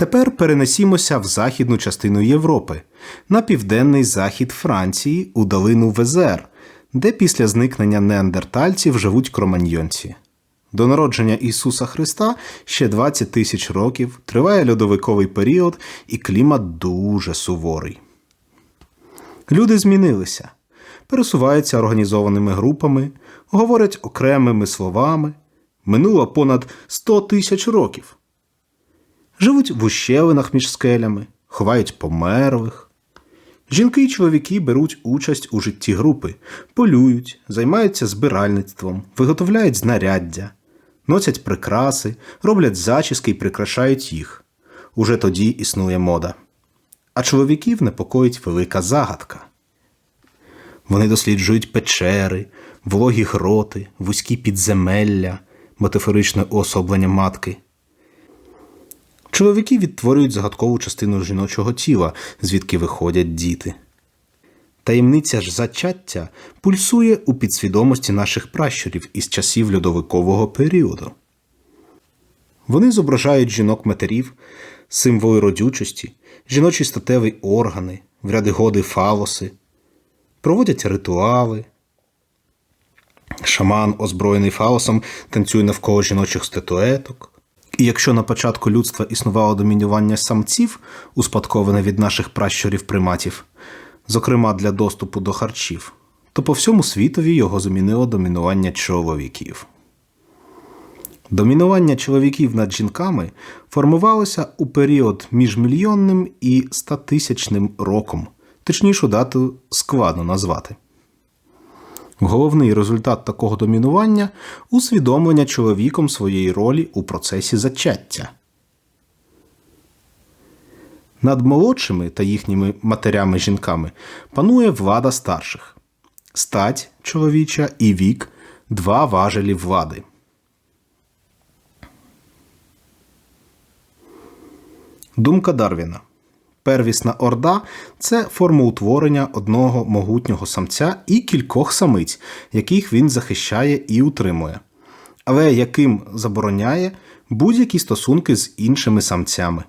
Тепер перенесімося в західну частину Європи, на південний захід Франції у долину Везер, де після зникнення неандертальців живуть кроманьйонці. До народження Ісуса Христа ще 20 тисяч років, триває льодовиковий період і клімат дуже суворий. Люди змінилися, пересуваються організованими групами, говорять окремими словами. Минуло понад 100 тисяч років. Живуть в ущелинах між скелями, ховають померлих. Жінки і чоловіки беруть участь у житті групи, полюють, займаються збиральництвом, виготовляють знаряддя, носять прикраси, роблять зачіски і прикрашають їх. Уже тоді існує мода. А чоловіків непокоїть велика загадка. Вони досліджують печери, вологі гроти, вузькі підземелля, метафоричне уособлення матки. Чоловіки відтворюють загадкову частину жіночого тіла, звідки виходять діти. Таємниця ж зачаття пульсує у підсвідомості наших пращурів із часів льодовикового періоду. Вони зображають жінок-матерів, символи родючості, жіночі статеві органи, в ряди годи фалоси, проводять ритуали. Шаман, озброєний фалосом, танцює навколо жіночих статуеток. І якщо на початку людства існувало домінювання самців, успадковане від наших пращурів приматів, зокрема для доступу до харчів, то по всьому світові його замінило домінування чоловіків. Домінування чоловіків над жінками формувалося у період між мільйонним і статисячним роком, точнішу дату складно назвати. Головний результат такого домінування усвідомлення чоловіком своєї ролі у процесі зачаття. Над молодшими та їхніми матерями-жінками панує влада старших, стать чоловіча і вік два важелі влади. Думка Дарвіна. Первісна орда це формоутворення одного могутнього самця і кількох самиць, яких він захищає і утримує, але яким забороняє будь-які стосунки з іншими самцями.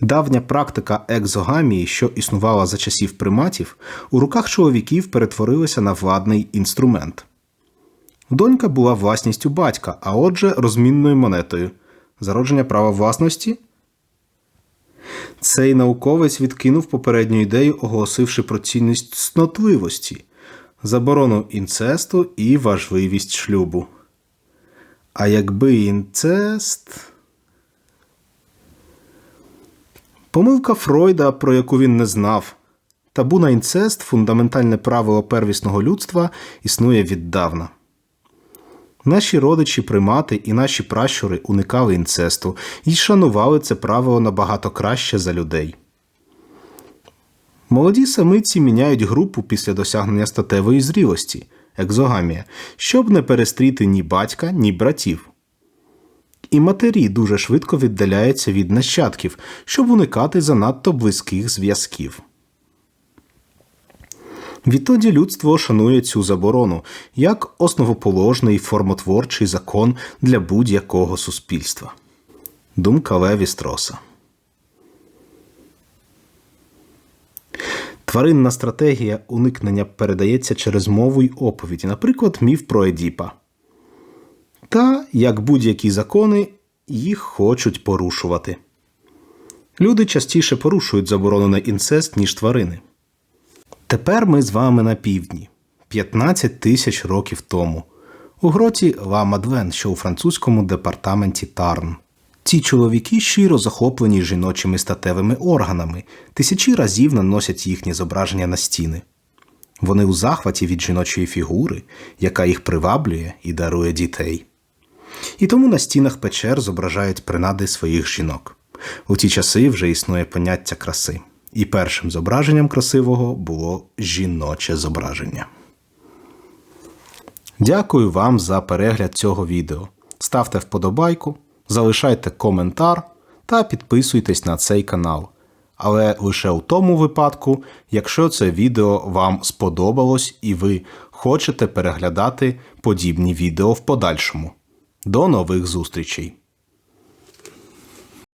Давня практика екзогамії, що існувала за часів приматів, у руках чоловіків перетворилася на владний інструмент. Донька була власністю батька, а отже, розмінною монетою. Зародження права власності. Цей науковець відкинув попередню ідею, оголосивши про цінність снотливості, заборону інцесту і важливість шлюбу. А якби інцест. Помилка Фройда, про яку він не знав. Табу на інцест, фундаментальне правило первісного людства, існує віддавна. Наші родичі, примати і наші пращури уникали інцесту і шанували це правило набагато краще за людей. Молоді самиці міняють групу після досягнення статевої зрілості екзогамія, щоб не перестріти ні батька, ні братів. І матері дуже швидко віддаляються від нащадків, щоб уникати занадто близьких зв'язків. Відтоді людство шанує цю заборону як основоположний формотворчий закон для будь-якого суспільства. Думка Леві Строса. Тваринна стратегія уникнення передається через мову й оповіді, наприклад, міф про Едіпа. Та, як будь-які закони, їх хочуть порушувати. Люди частіше порушують заборону на інцест, ніж тварини. Тепер ми з вами на півдні 15 тисяч років тому, у гроті Ла-Мадвен, що у французькому департаменті Тарн. Ці чоловіки щиро захоплені жіночими статевими органами, тисячі разів наносять їхні зображення на стіни. Вони у захваті від жіночої фігури, яка їх приваблює і дарує дітей. І тому на стінах печер зображають принади своїх жінок. У ті часи вже існує поняття краси і першим зображенням красивого було жіноче зображення. Дякую вам за перегляд цього відео. Ставте вподобайку, залишайте коментар та підписуйтесь на цей канал. Але лише у тому випадку, якщо це відео вам сподобалось і ви хочете переглядати подібні відео в подальшому. До нових зустрічей!